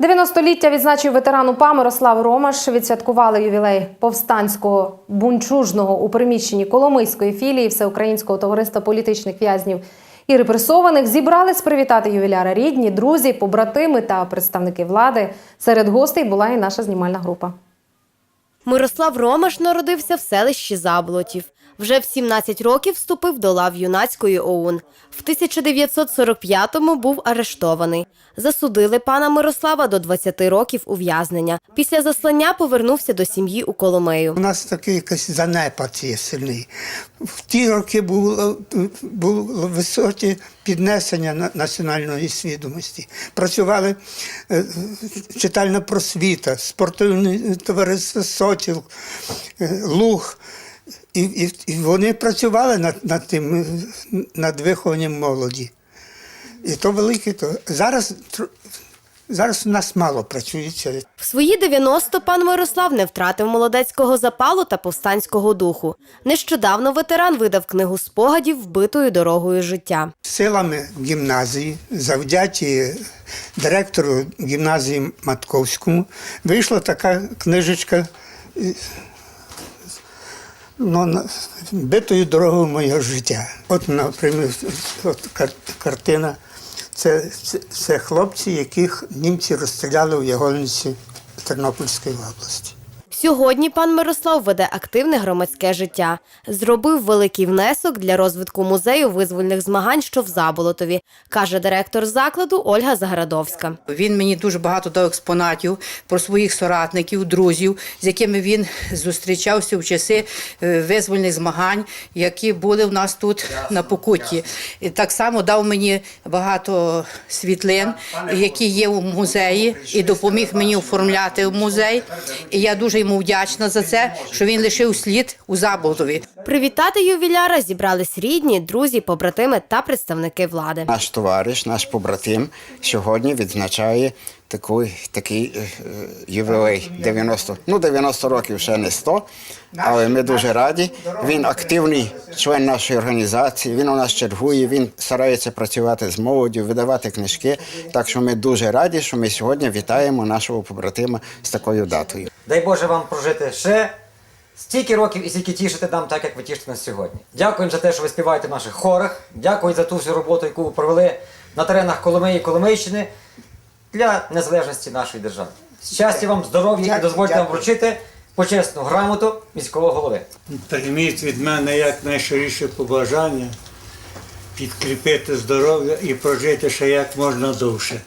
90-ліття відзначив ветеран УПА Мирослав Ромаш. Відсвяткували ювілей повстанського бунчужного у приміщенні Коломийської філії Всеукраїнського товариства політичних в'язнів і репресованих. Зібрались привітати ювіляра рідні, друзі, побратими та представники влади. Серед гостей була і наша знімальна група. Мирослав Ромаш народився в селищі Заблотів. Вже в 17 років вступив до лав юнацької ОУН. В 1945-му був арештований. Засудили пана Мирослава до 20 років ув'язнення. Після заслання повернувся до сім'ї у Коломею. У нас такий якийсь занепад є сильний. В ті роки було, було високі піднесення національної свідомості. Працювали е, читальна просвіта, спортивне товариство Сочіл, е, Луг. І, і, і вони працювали над, над тим, над вихованням молоді. І то велике. То. Зараз, зараз у нас мало працюється. В свої 90 пан Мирослав не втратив молодецького запалу та повстанського духу. Нещодавно ветеран видав книгу спогадів вбитою дорогою життя. Силами гімназії, завдяті директору гімназії Матковському, вийшла така книжечка ну, битою дорогою моєго життя. От, наприклад, от картина. Це, це, це хлопці, яких німці розстріляли у Ягольниці Тернопільської області. Сьогодні пан Мирослав веде активне громадське життя. Зробив великий внесок для розвитку музею визвольних змагань, що в Заболотові, каже директор закладу Ольга Заградовська. Він мені дуже багато дав експонатів про своїх соратників, друзів, з якими він зустрічався в часи е, визвольних змагань, які були в нас тут на Покутті. І так само дав мені багато світлин, які є у музеї, і допоміг мені оформляти музей. І я дуже йому вдячна за це, що він лишив слід у Заболотові. Привітати ювіляра зібрались рідні, друзі, побратими та представники влади. Наш товариш, наш побратим сьогодні відзначає такий, такий е, е, ювілей 90. Ну, 90 років ще не 100, але ми дуже раді. Він активний член нашої організації, він у нас чергує, він старається працювати з молоддю, видавати книжки. Так що ми дуже раді, що ми сьогодні вітаємо нашого побратима з такою датою. Дай Боже вам прожити ще стільки років і стільки тішити нам, так як ви тішите нас сьогодні. Дякуємо за те, що ви співаєте в наших хорах. Дякую за ту всю роботу, яку ви провели на теренах Коломиї і Коломийщини для незалежності нашої держави. Щастя вам, здоров'я і дозвольте вам вручити почесну грамоту міського голови. Прийміть від мене як побажання підкріпити здоров'я і прожити ще як можна довше.